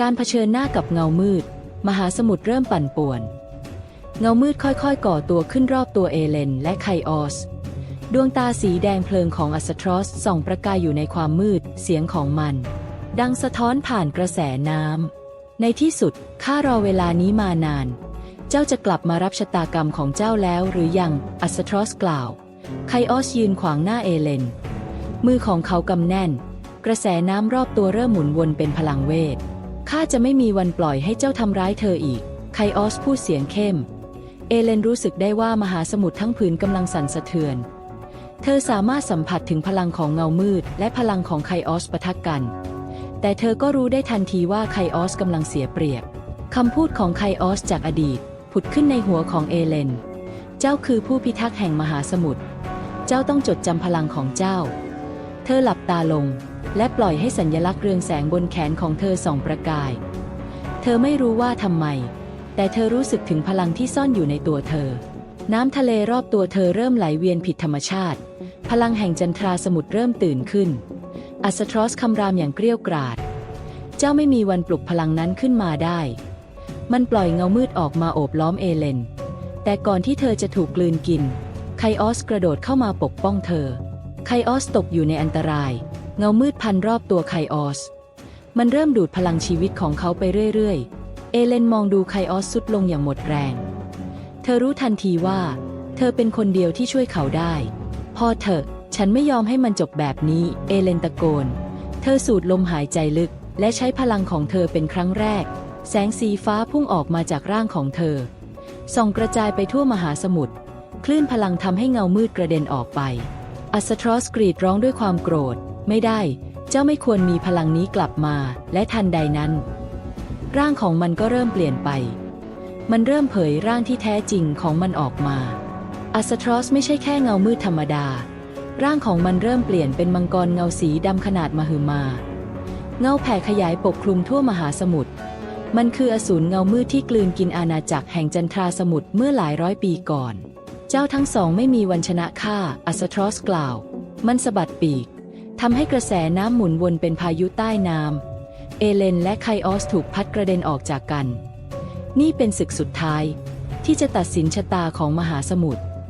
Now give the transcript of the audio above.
การเผชิญหน้ากับเงามืด มหาสมุทรเริ่มปั่นป่วน เงามืดค่อยๆ ก่อตัวขึ้นรอบตัวเอเลนและไคออส ดวงตาสีแดงเพลิงของอัสทรอสส่องประกายอยู่ในความมืด เสียงของมัน ดังสะท้อนผ่านกระแสน้ำ ในที่สุด ข้ารอเวลานี้มานาน เจ้าจะกลับมารับชะตากรรมของเจ้าแล้วหรือยัง อัสทรอสกล่าว ไคออสยืนขวางหน้าเอเลน มือของเขากำแน่น กระแสน้ำรอบตัวเริ่มหมุนวนเป็นพลังเวท ข้าจะไม่มีวันปล่อยให้เจ้าทำร้ายเธออีก ไคออสพูดเสียงเข้ม เอเลนรู้สึกได้ว่ามหาสมุทรทั้งผืนกำลังสั่นสะเทือน เธอสามารถสัมผัสถึงพลังของเงามืด และพลังของไคออสปะทะกัน แต่เธอก็รู้ได้ทันทีว่าไคออสกำลังเสียเปรียบคำพูดของไคออสจากอดีต ผุดขึ้นในหัวของเอเลน เจ้าคือผู้พิทักษ์แห่งมหาสมุทร เจ้าต้องจดจำพลังของเจ้า เธอหลับตาลง และปล่อยให้สัญญลักษณ์เรืองแสงบนแขนของเธอส่องประกาย เธอไม่รู้ว่าทำไม แต่เธอรู้สึกถึงพลังที่ซ่อนอยู่ในตัวเธอ น้ำทะเลรอบตัวเธอเริ่มไหลเวียนผิดธรรมชาติ พลังแห่งจันทราสมุทรเริ่มตื่นขึ้น อัสทรอสคำรามอย่างเกรี้ยวกราด เจ้าไม่มีวันปลุกพลังนั้นขึ้นมาได้ มันปล่อยเงามืดออกมาโอบล้อมเอเลน แต่ก่อนที่เธอจะถูกกลืนกิน ไคออสกระโดดเข้ามาปกป้องเธอ ไคออสตกอยู่ในอันตราย เงามืดพันรอบตัวไคออส มันเริ่มดูดพลังชีวิตของเขาไปเรื่อยๆ เอเลนมองดูไคออสสุดลงอย่างหมดแรง เธอรู้ทันทีว่า เธอเป็นคนเดียวที่ช่วยเขาได้ พอเถอะ ฉันไม่ยอมให้มันจบแบบนี้ เอเลนตะโกน เธอสูดลมหายใจลึก และใช้พลังของเธอเป็นครั้งแรก แสงสีฟ้าพุ่งออกมาจากร่างของเธอ ส่องกระจายไปทั่วมหาสมุทร คลื่นพลังทำให้เงามืดกระเด็นออกไป อัสทรอสกรีดร้องด้วยความโกรธ ไม่ได้ เจ้าไม่ควรมีพลังนี้กลับมา และทันใดนั้น ร่างของมันก็เริ่มเปลี่ยนไป มันเริ่มเผยร่างที่แท้จริงของมันออกมา อัสทรอสไม่ใช่แค่เงามืดธรรมดา ร่างของมันเริ่มเปลี่ยนเป็นมังกรเงาสีดำขนาดมหึมา เงาแผ่ขยายปกคลุมทั่วมหาสมุทร มันคืออสูรเงามืดที่กลืนกินอาณาจักรแห่งจันทราสมุทรเมื่อหลายร้อยปีก่อน เจ้าทั้งสองไม่มีวันชนะข้าอัสทรอสกล่าว มันสะบัดปีกทำให้กระแสน้ำหมุนวนเป็นพายุใต้น้ำเอเลนและไคออสถูกพัดกระเด็นออกจากกัน นี่เป็นศึกสุดท้าย ที่จะตัดสินชะตาของมหาสมุทร